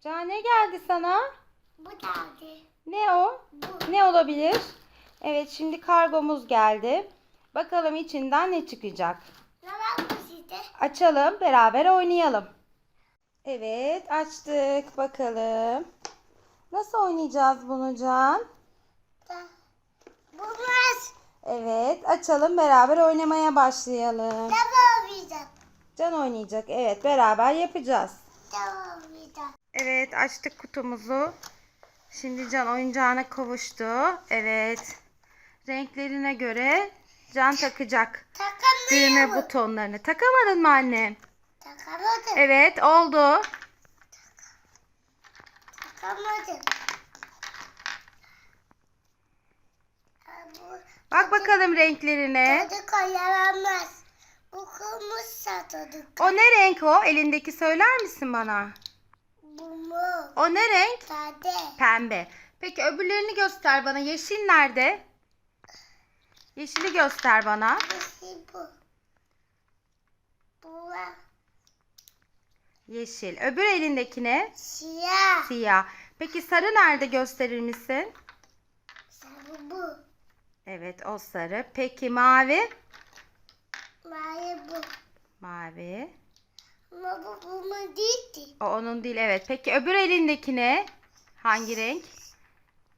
Can ne geldi sana? Bu geldi. Ne o? Bu. Ne olabilir? Evet şimdi kargomuz geldi. Bakalım içinden ne çıkacak. Açalım beraber oynayalım. Evet açtık bakalım. Nasıl oynayacağız bunu Can? Bulmaz. Evet açalım beraber oynamaya başlayalım. Devam edeceğim. Can oynayacak. Evet beraber yapacağız. Devam edeceğim. Evet açtık kutumuzu. Şimdi Can oyuncağına kavuştu. Evet. Renklerine göre Can takacak. Düğme butonlarını. Takamadın mı anne? Takamadım. Evet oldu. Takamadım. Bak bakalım renklerine. tadı koyamaz. Bu kırmızı tadı. O ne renk o? Elindeki söyler misin bana? O ne renk? Sade. Pembe. Peki öbürlerini göster bana. Yeşil nerede? Yeşili göster bana. Nasıl bu? Bu. Yeşil. Öbür elindekine Siyah. siyah. Peki sarı nerede gösterir misin? Sarı bu. Evet o sarı. Peki mavi? Mavi bu. Mavi. Bu bunun değildi. O onun değil evet. Peki öbür elindekine hangi renk?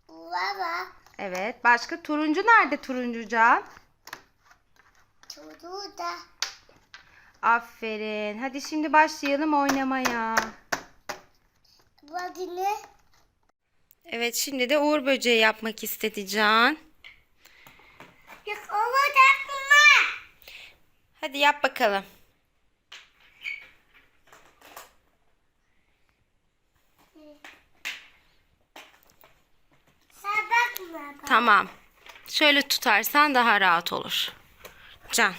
Var. Evet. Başka turuncu nerede turuncu Can? Çocuğu da. Aferin. Hadi şimdi başlayalım oynamaya. Bu adı ne? Evet şimdi de uğur böceği yapmak istedi Can. Yok o takma. Hadi yap bakalım. Tamam. Şöyle tutarsan daha rahat olur. Can.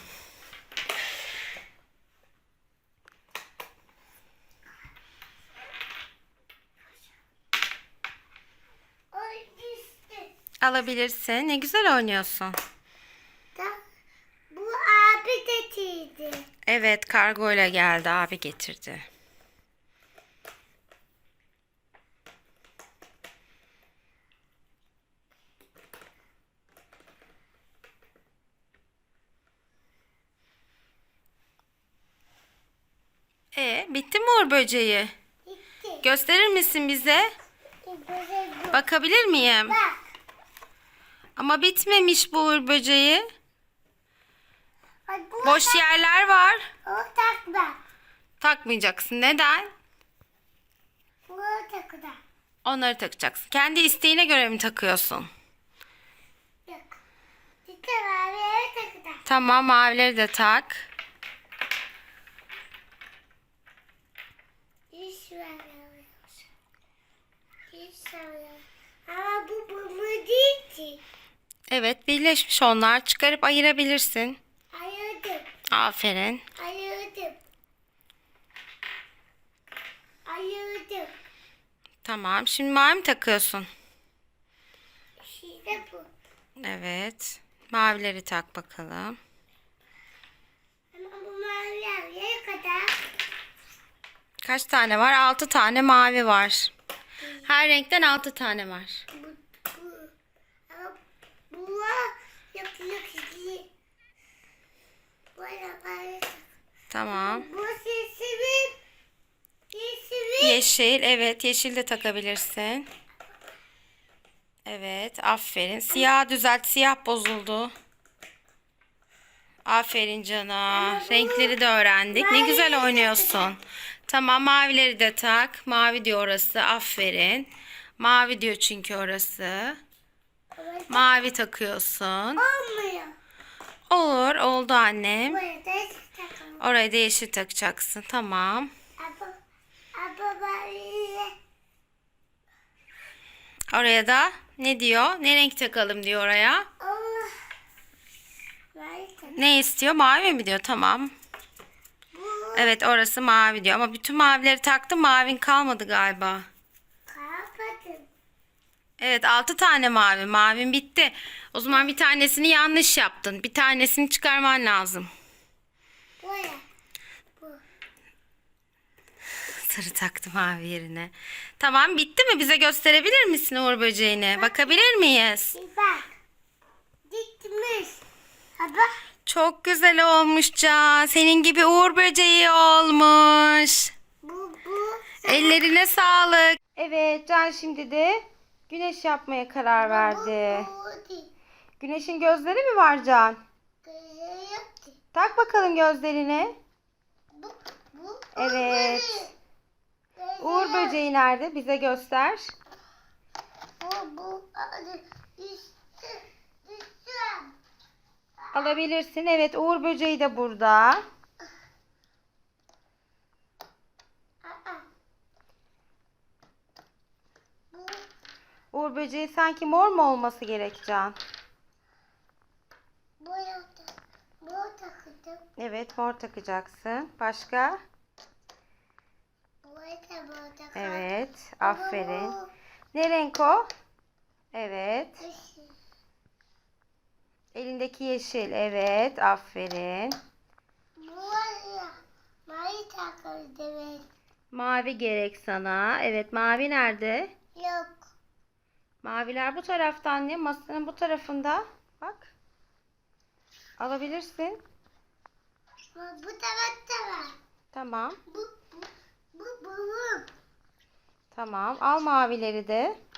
Alabilirsin. Ne güzel oynuyorsun. Bu abi de çiğdi. Evet kargo ile geldi abi getirdi. E bitti mi uğur böceği? Gitti. Gösterir misin bize? Bu. Bakabilir miyim? Bak. Ama bitmemiş bu uğur böceği. Bak Boş yerler var. O takma. Takmayacaksın. Neden? Bu takma. Onları takacaksın. Kendi isteğine göre mi takıyorsun? Yok. Gitti abi takma. Tamam mavileri de tak. İş var. İş var. Ama bu mu değil ki. Evet birleşmiş onlar. Çıkarıp ayırabilirsin. Ayırdım. Aferin. Ayırdım. Ayırdım. Tamam. Şimdi mavi mi takıyorsun? İşte bu. Evet. Mavileri tak bakalım. Ama bu maviler ne kadar? Kaç tane var? 6 tane mavi var. Her renkten 6 tane var. Bu, bu. Ama bu var. Yok yok iyi. Böyle böyle. Tamam. Bu. Yeşil. Evet yeşil de takabilirsin. Evet. Aferin. Siyah düzelt. Siyah bozuldu. Aferin cana. Renkleri de öğrendik. Ne güzel oynuyorsun. Tamam mavileri de tak. Mavi diyor orası. Aferin. Mavi diyor çünkü orası. Mavi takıyorsun. Olmuyor. Olur. Oldu annem. Oraya da yeşil takacaksın. Tamam. Oraya da ne diyor? Ne renk takalım diyor oraya. Ne istiyor? Mavi mi diyor? Tamam. Evet orası mavi diyor. Ama bütün mavileri taktım. Mavin kalmadı galiba. kapattım. Evet 6 tane mavi. Mavin bitti. O zaman bir tanesini yanlış yaptın. Bir tanesini çıkarman lazım. Böyle. Bu. Sarı taktı mavi yerine. Tamam bitti mi? Bize gösterebilir misin Uğur böceğini? Bakabilir miyiz? Bak. Gitmiş. Baba. Çok güzel olmuş Can. Senin gibi Uğur böceği olmuş. Bu bu. Ellerine sağlık. Evet Can şimdi de güneş yapmaya karar verdi. Bu, bu değil. Güneşin gözleri mi var Can? Tak bakalım gözlerine. Bu, bu. Evet. Uğur böceği nerede? Bize göster. Bu bu. Alabilirsin. Evet Uğur böceği de burada. Uğur böceği sanki mor mu olması gerek Can? Bu takıldı. Evet mor takacaksın. Başka? Evet. Aferin. Ne renk o? Evet. Elindeki yeşil. Evet. Aferin. Bu. Mavi takıldı ben. Mavi gerek sana. Evet mavi nerede? Yok. Maviler bu tarafta anne. Masanın bu tarafında. Bak. Alabilirsin. Ama bu tarafta var. Tamam. Bu bu bu bu. bu. Tamam. Al mavileri de.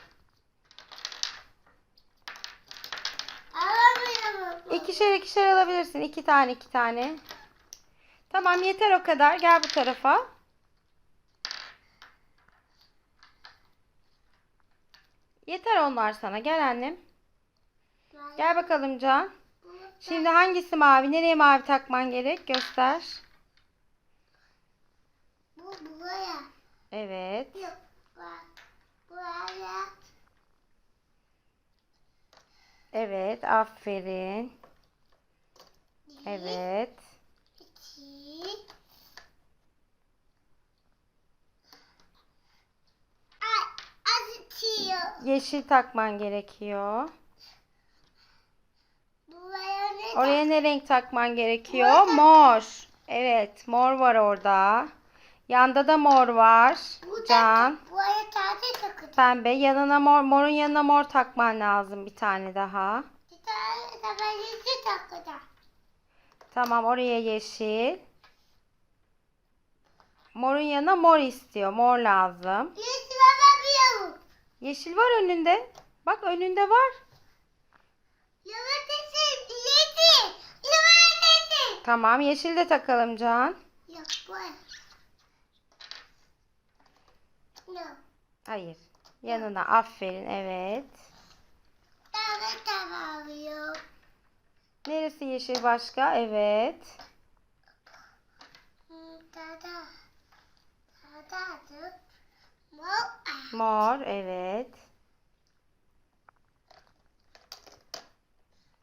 Alamıyorum. bu. İkişer ikişer alabilirsin. İki tane iki tane. Tamam yeter o kadar. Gel bu tarafa. Yeter onlar sana. Gel annem. Gel bakalım Can. Şimdi hangisi mavi? Nereye mavi takman gerek? Göster. Bu buraya. Evet. Yok. Buraya. Evet. Aferin. Evet. İki. Ay, acıtıyor. Yeşil takman gerekiyor. Buraya ne? Oraya ne renk takman gerekiyor? Mor. Evet. Mor var orada. Yanda da mor var. Bu da- Can. Buraya takıldı. Pembe. Yanına mor. Morun yanına mor takman lazım bir tane daha. Bir tane de ben yeşil. Tamam oraya yeşil. Morun yanına mor istiyor. Mor lazım. Yeşil alamıyorum. Yeşil var önünde. Bak önünde var. Yavaşlasın. Yeşil. Yavaşlasın. Tamam yeşil de takalım Can. Yok buraya. Yok. Hayır. Yanına aferin evet. Tane tamamlıyor. Neresi yeşil başka? Evet. Mor evet.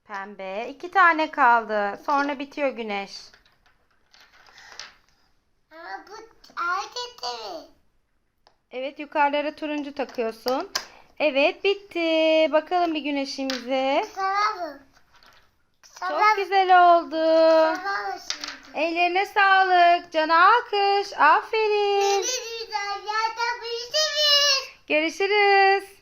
Pembe. İki tane kaldı. Sonra bitiyor güneş. Ama bu hareketli mi? Evet yukarılara turuncu takıyorsun. Evet bitti. Bakalım bir güneşimize. Tamam mı? Çok güzel oldu. Tamam şimdi? Ellerine sağlık. Cana alkış. Aferin. Görüşürüz.